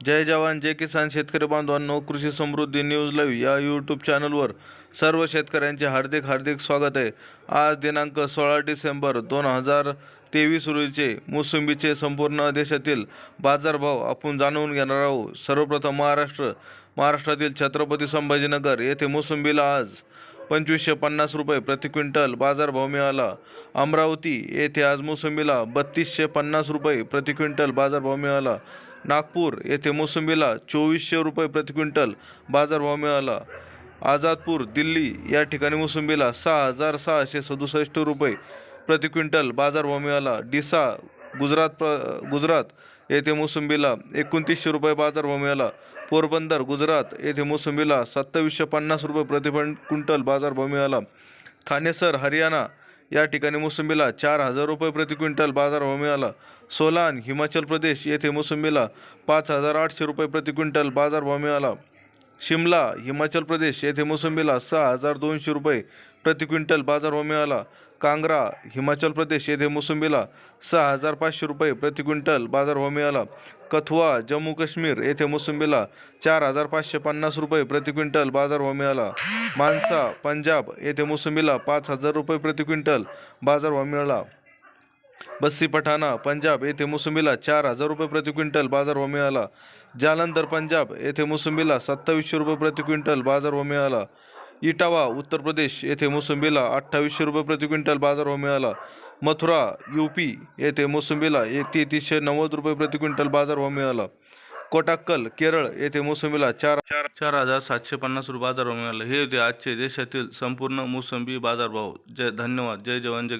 जय जवान जय किसान शेतकरी बांधवांनो कृषी समृद्धी न्यूज लाईव्ह या यूट्यूब चॅनलवर सर्व शेतकऱ्यांचे हार्दिक हार्दिक स्वागत आहे. आज दिनांक सोळा डिसेंबर दोन हजार तेवीस रोजीचे मोसंबीचे संपूर्ण देशातील बाजारभाव आपण जाणून घेणार आहोत. सर्वप्रथम महाराष्ट्र महाराष्ट्रातील छत्रपती संभाजीनगर येथे मोसंबीला आज पंचवीसशे पन्नास रुपये प्रति क्विंटल बाजारभाव मिळाला. अमरावती येथे आज मोसंबीला बत्तीसशे पन्नास रुपये प्रति क्विंटल बाजारभाव मिळाला. नागपूर येथे मोसंबीला चोवीसशे रुपये प्रति क्विंटल बाजारभाव मिळाला. आझादपूर दिल्ली या ठिकाणी मोसंबीला सहा हजार सहाशे सदुसष्ट रुपये प्रति क्विंटल बाजारभाव मिळाला. डिसा गुजरात प्र गुजरात येथे मोसंबीला एकोणतीसशे रुपये बाजारभाव मिळाला पोरबंदर गुजरात येथे मोसंबीला सत्तावीसशे पन्नास रुपये प्रति क्विंटल बाजारभाव मिळाला थानेसर हरियाणा या ठिकाणी मोसंबीला चार हजार रुपये प्रति क्विंटल बाजारभाव मिळाला सोलान हिमाचल प्रदेश येथे मोसंबीला पाच हजार आठशे रुपये प्रति क्विंटल बाजारभाव मिळाला शिमला हिमाचल प्रदेश येथे मोसंबीला सहा हजार दोनशे रुपये प्रति क्विंटल बाजारभाव मिळाला. कांग्रा हिमाचल प्रदेश येथे मोसंबीला सहा हजार पाचशे रुपये प्रति क्विंटल बाजारभाव मिळाला. कथुआ जम्मू काश्मीर येथे मोसंबीला चार हजार पाचशे पन्नास रुपये प्रति क्विंटल बाजारभाव मिळाला. मानसा पंजाब येथे मोसंबीला पाच हजार रुपये प्रति क्विंटल बाजारभाव मिळाला. बस्सी पठाणा पंजाब येथे मोसंबीला चार हजार रुपये प्रति क्विंटल बाजारभाव मिळाला. जालंधर पंजाब येथे मोसंबीला सत्तावीसशे रुपये प्रति क्विंटल बाजारभाव मिळाला. इटावा उत्तर प्रदेश येथे मोसंबीला अठ्ठावीसशे रुपये प्रति क्विंटल बाजारभाव मिळाला. मथुरा यूपी येथे मोसंबीला तेहतीसशे नव्वद रुपये प्रति क्विंटल बाजारभाव मिळाला. कोटाक्कल केरळ येथे मोसंबीला चार चार चार हजार सातशे पन्नास रुपये बाजारभाव मिळाला. हे होते आजचे देशातील संपूर्ण मोसंबी बाजारभाव. जय धन्यवाद. जय जवान जय